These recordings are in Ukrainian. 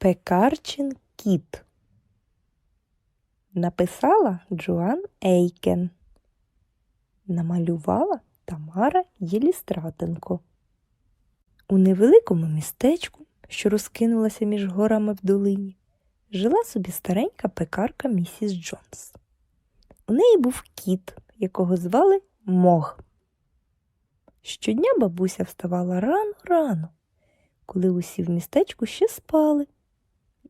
Пекарчин кіт. Написала Джоан Ейкен. Намалювала Тамара Єлістратенко. У невеликому містечку, що розкинулося між горами в долині, жила собі старенька пекарка місіс Джонс. У неї був кіт, якого звали Мог. Щодня бабуся вставала рано-рано, коли усі в містечку ще спали,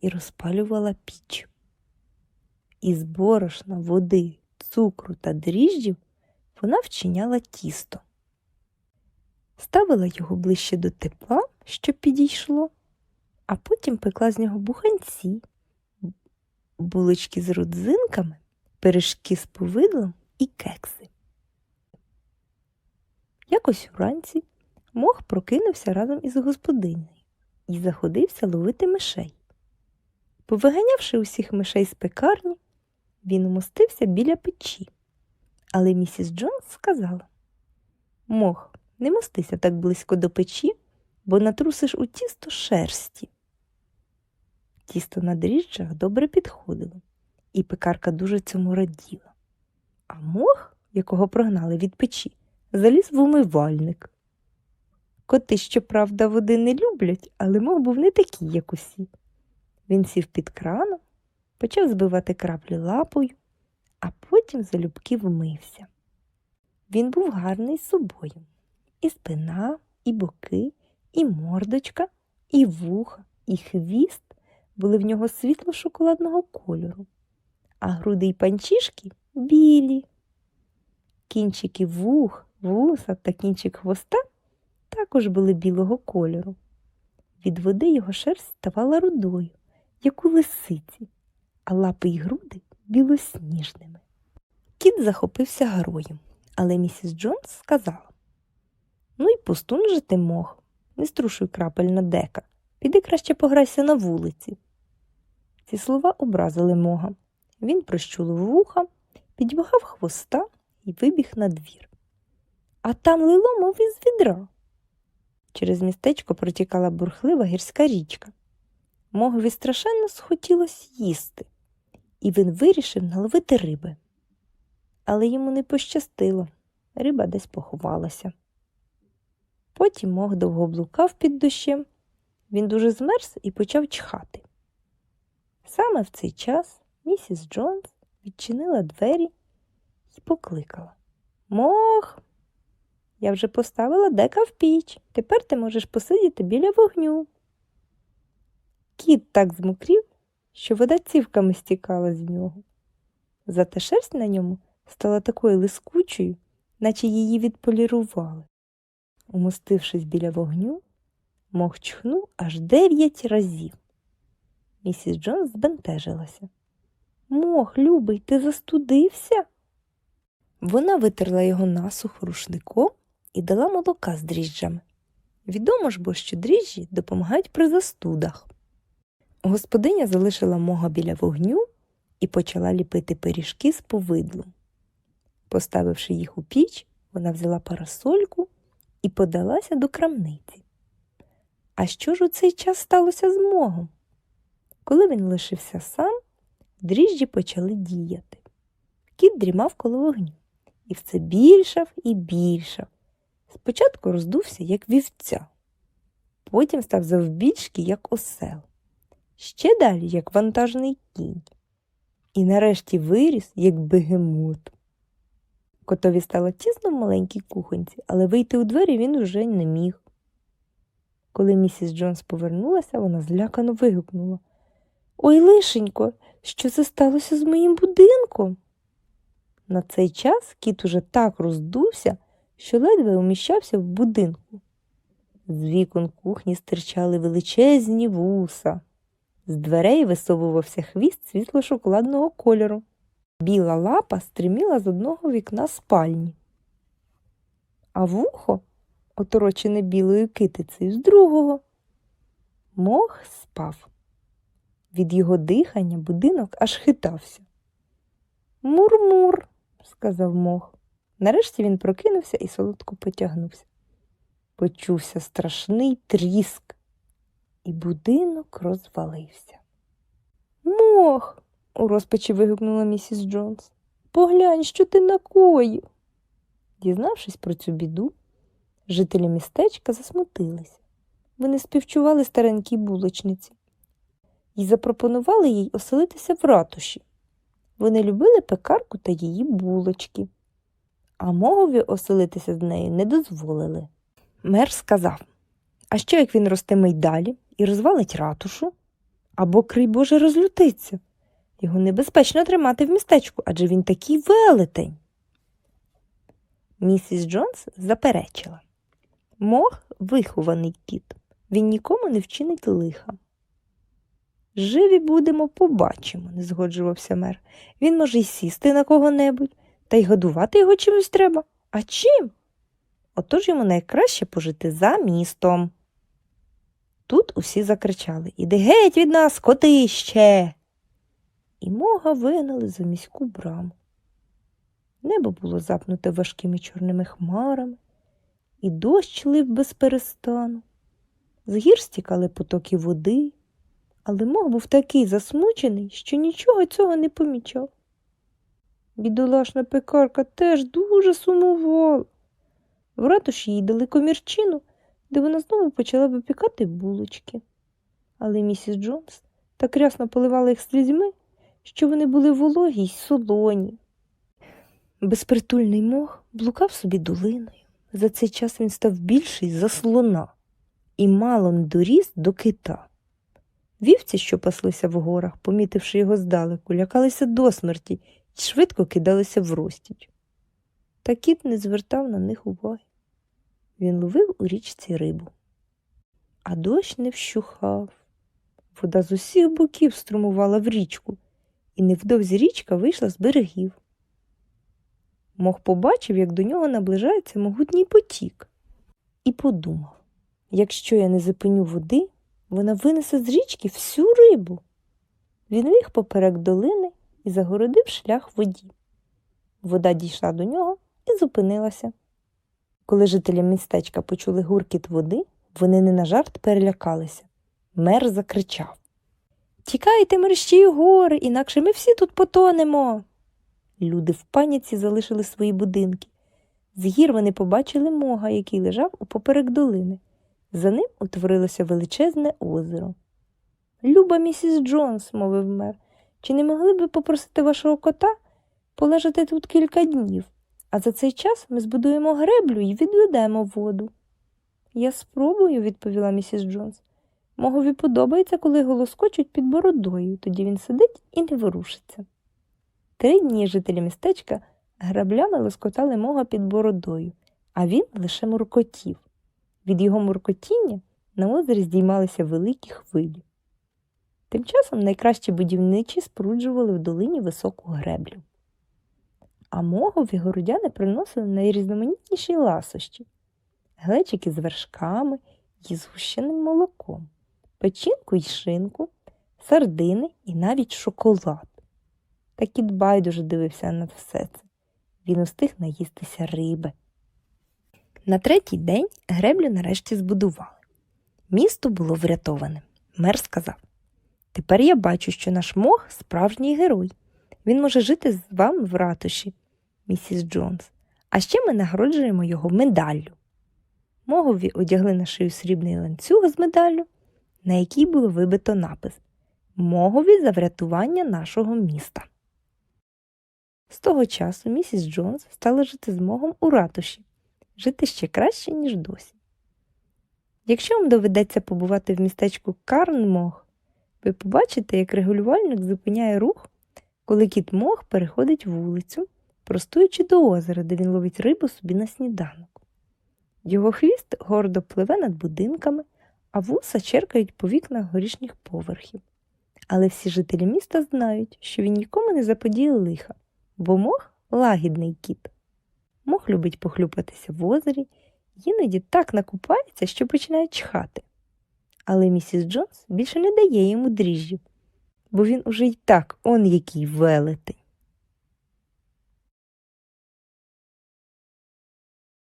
і розпалювала піч. Із борошна, води, цукру та дріжджів вона вчиняла тісто. Ставила його ближче до тепла, щоб підійшло, а потім пекла з нього буханці, булочки з родзинками, пиріжки з повидлом і кекси. Якось уранці мох прокинувся разом із господинею і заходився ловити мишей. Повиганявши усіх мишей з пекарні, він умостився біля печі. Але місіс Джонс сказала Мох, не мостися так близько до печі, бо натрусиш у тісто шерсті. Тісто на дріжджах добре підходило, і пекарка дуже цьому раділа. А мох, якого прогнали від печі, заліз в умивальник. Коти, щоправда, води не люблять, але мох був не такий, як усі. Він сів під краном, почав збивати краплі лапою, а потім залюбки вмився. Він був гарний з собою. І спина, і боки, і мордочка, і вуха, і хвіст були в нього світло-шоколадного кольору, а груди й панчішки білі. Кінчики вух, вуса та кінчик хвоста також були білого кольору. Від води його шерсть ставала рудою, як у лисиці, а лапи й груди білосніжними. Кіт захопився героєм, але місіс Джонс сказала Ну й пустун же ти мог, не струшуй крапель на дека, піди краще пограйся на вулиці. Ці слова образили мога. Він прищулив вуха, підмахав хвоста і вибіг на двір. А там лило, мов із відра. Через містечко протікала бурхлива гірська річка. Могові страшенно схотілося їсти, і він вирішив наловити риби. Але йому не пощастило, риба десь поховалася. Потім мог довго блукав під дощем, він дуже змерз і почав чхати. Саме в цей час місіс Джонс відчинила двері і покликала Мох, я вже поставила дека в піч, тепер ти можеш посидіти біля вогню. Кіт так змокрів, що вода цівками стікала з нього. Зате шерсть на ньому стала такою лискучою, наче її відполірували. Умостившись біля вогню, мох чхнув аж дев'ять разів. Місіс Джонс збентежилася. Мох, любий, ти застудився? Вона витерла його насухо рушником і дала молока з дріжджами. Відомо ж бо, що дріжджі допомагають при застудах. Господиня залишила мога біля вогню і почала ліпити пиріжки з повидлом. Поставивши їх у піч, вона взяла парасольку і подалася до крамниці. А що ж у цей час сталося з могом? Коли він лишився сам, дріжджі почали діяти. Кіт дрімав коло вогню і все більшав і більшав. Спочатку роздувся, як вівця, потім став завбільшки, як осел, ще далі, як вантажний кінь, і нарешті виріс, як бегемот. Котові стало тісно в маленькій кухонці, але вийти у двері він уже не міг. Коли місіс Джонс повернулася, вона злякано вигукнула Ой, лишенько, що це сталося з моїм будинком? На цей час кіт уже так роздувся, що ледве уміщався в будинку. З вікон кухні стирчали величезні вуса, з дверей висовувався хвіст світло-шоколадного кольору. Біла лапа стриміла з одного вікна спальні, а вухо, оторочене білою китицею, з другого. Мох спав. Від його дихання будинок аж хитався. Мур-мур, сказав мох. Нарешті він прокинувся і солодко потягнувся. Почувся страшний тріск, і будинок розвалився. Мох. у розпачі вигукнула місіс Джонс. Поглянь, що ти накоїв. Дізнавшись про цю біду, жителі містечка засмутилися. Вони співчували старенькій булочниці і запропонували їй оселитися в ратуші. Вони любили пекарку та її булочки, а могові оселитися з нею не дозволили. Мер сказав А що як він ростиме й далі і розвалить ратушу? Або, крий Боже, розлютиться. Його небезпечно тримати в містечку, адже він такий велетень. Місіс Джонс заперечила. Мох вихований кіт, він нікому не вчинить лиха. Живі будемо, побачимо, не згоджувався мер. Він може й сісти на кого-небудь, та й годувати його чимось треба. А чим? Отож йому найкраще пожити за містом. Тут усі закричали Іди геть від нас, котище. І мога вигнали за міську браму. Небо було запнуте важкими чорними хмарами, і дощ лив без перестану. З гір стікали потоки води, але мох був такий засмучений, що нічого цього не помічав. Бідолашна пекарка теж дуже сумувала. В ратуші їй дали комірчину, де вона знову почала випікати булочки. Але місіс Джонс так рясно поливала їх слізьми, що вони були вологі й солоні. Безпритульний мох блукав собі долиною. За цей час він став більший за слона і мало не доріс до кита. Вівці, що паслися в горах, помітивши його здалеку, лякалися до смерті і швидко кидалися в розтіч. Та кіт не звертав на них уваги. Він ловив у річці рибу. А дощ не вщухав. Вода з усіх боків струмувала в річку, і невдовзі річка вийшла з берегів. Мох побачив, як до нього наближається могутній потік, і подумав якщо я не зупиню води, вона винесе з річки всю рибу. Він ліг поперек долини і загородив шлях воді. Вода дійшла до нього і зупинилася. Коли жителі містечка почули гуркіт води, вони не на жарт перелякалися. Мер закричав Тікайте, мерщій гори, інакше ми всі тут потонемо. Люди в паніці залишили свої будинки. З гір вони побачили мога, який лежав упоперек долини. За ним утворилося величезне озеро. Люба місіс Джонс, мовив мер, чи не могли б ви попросити вашого кота полежати тут кілька днів, а за цей час ми збудуємо греблю і відведемо воду. Я спробую, відповіла місіс Джонс. Могові подобається, коли голоскочуть під бородою, тоді він сидить і не ворушиться. Три дні жителі містечка граблями лоскотали мога під бородою, а він лише муркотів. Від його муркотіння на озері здіймалися великі хвилі. Тим часом найкращі будівничі споруджували в долині високу греблю. А могові городяни приносили найрізноманітніші ласощі, глечики з вершками і згущеним молоком, печінку й шинку, сардини і навіть шоколад. Та кіт байдуже дивився на все це. Він устиг наїстися риби. На третій день греблю нарешті збудували. Місто було врятоване. Мер сказав Тепер я бачу, що наш мох справжній герой. Він може жити з вами в ратуші, місіс Джонс, а ще ми нагороджуємо його медаллю. Могові одягли на шию срібний ланцюг з медаллю, на якій було вибито напис Могові за врятування нашого міста. З того часу місіс Джонс стала жити з могом у ратуші, жити ще краще, ніж досі. Якщо вам доведеться побувати в містечку Карнмог, ви побачите, як регулювальник зупиняє рух, коли кіт мох переходить вулицю, простуючи до озера, де він ловить рибу собі на сніданок. Його хвіст гордо пливе над будинками, а вуса черкають по вікнах горішніх поверхів. Але всі жителі міста знають, що він нікому не заподіє лиха, бо мох лагідний кіт. Мох любить похлюпатися в озері, іноді так накупається, що починає чхати. Але місіс Джонс більше не дає йому дріжджів, бо він уже й так он який велетень.